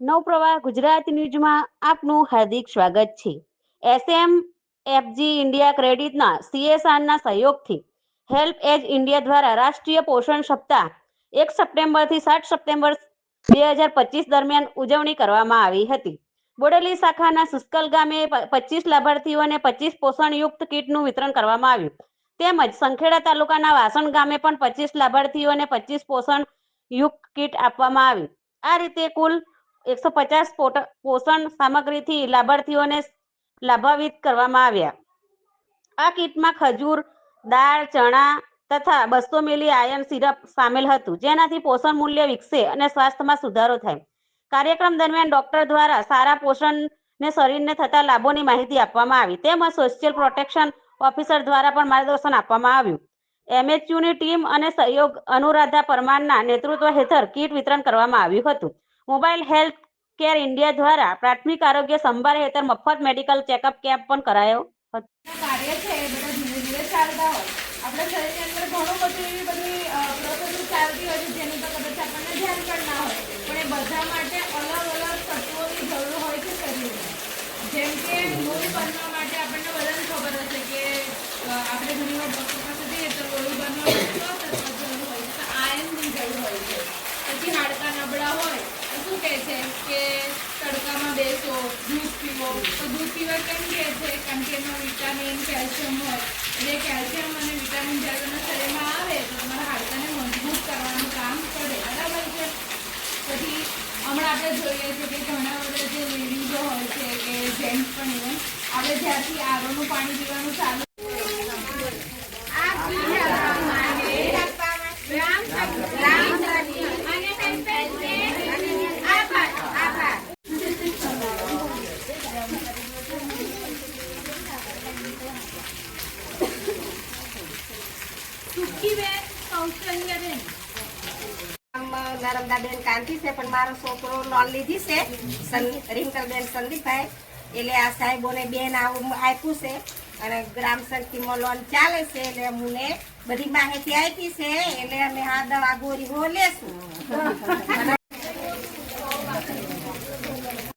નવપ્રવાહ ગુજરાત ન્યૂઝમાં આપનું હાર્દિક સ્વાગત છે. એસએમ, એફજી ઇન્ડિયા ક્રેડિટના સીએસઆરના સહયોગથી હેલ્પ એજ ઇન્ડિયા દ્વારા રાષ્ટ્રીય પોષણ સપ્તાહ એક સપ્ટેમ્બરથી સાત સપ્ટેમ્બર બે હજાર પચીસ દરમિયાન ઉજવણી કરવામાં આવી હતી. બોડેલી શાખાના સુસ્કલ ગામે પચીસ લાભાર્થીઓને પચીસ પોષણયુક્ત કીટનું વિતરણ કરવામાં આવ્યું. તેમજ સંખેડા તાલુકાના વાસણ ગામે પણ પચીસ લાભાર્થીઓને પચીસ પોષણ યુક્ત કીટ આપવામાં આવી. આ રીતે કુલ એકસો પચાસ પોષણ સામગ્રીથી લાભાર્થીઓને લાભાવિત કરવામાં આવ્યા. આ કીટમાં ખજૂર, દાળ, ચણા તથા બસો મિલી આયર્ન સિરપ સામેલ હતું, જેનાથી પોષણ મૂલ્ય વિકસે અને સ્વાસ્થ્યમાં સુધારો થાય. કાર્યક્રમ દરમિયાન ડોક્ટર દ્વારા સારા પોષણને શરીરને થતા લાભોની માહિતી આપવામાં આવી, તેમજ સોશિયલ પ્રોટેક્શન ઓફિસર દ્વારા પણ માર્ગદર્શન આપવામાં આવ્યું. એમએચયુની ટીમ અને સહયોગ અનુરાધા પરમારના નેતૃત્વ હેઠળ કીટ વિતરણ કરવામાં આવ્યું હતું. મોબાઈલ હેલ્થ કેર ઇન્ડિયા દ્વારા પ્રાથમિક આરોગ્ય સંભાળ હેઠળ મફત મેડિકલ ચેકઅપ કેમ્પ પણ કરાયો હતો. આપણા ઘણું વાર ડૉક્ટર પાસે જઈએ તો લોહી બનવા કયો તત્વ જરૂર હોય છે તો આયર્નની જરૂર હોય છે પછી હાડકા નબળા હોય તો શું કહે છે કે તડકામાં બેસો, દૂધ પીવો. તો દૂધ પીવા કેમ કહે છે? કારણ કે એમાં વિટામિન, કેલ્શિયમ હોય. એટલે કેલ્શિયમ અને વિટામિન જ્યારે તમારા શરીરમાં આવે, તો તમારા હાડકાને મજબૂત કરવાનું કામ કરે. બરાબર છે? પછી હમણાં આપણે જોઈએ છે કે ઘણા બધા જે લેડીઝો હોય છે કે જેન્ટ્સ પણ ઇવન આપણે જ્યારથી આરોનું પાણી પીવાનું ચાલુ નર્મદાબેન કાંતિ છે, પણ મારો છોકરો લોન લીધી છે રિંકલબેન સંદીપભાઈ. એટલે આ સાહેબોને બેન આવું આપ્યું છે અને ગ્રામ શક્તિમાં લોન ચાલે છે, એટલે અમને બધી માહિતી આપી છે, એટલે અમે આ દવા ગોળી હો લેશું.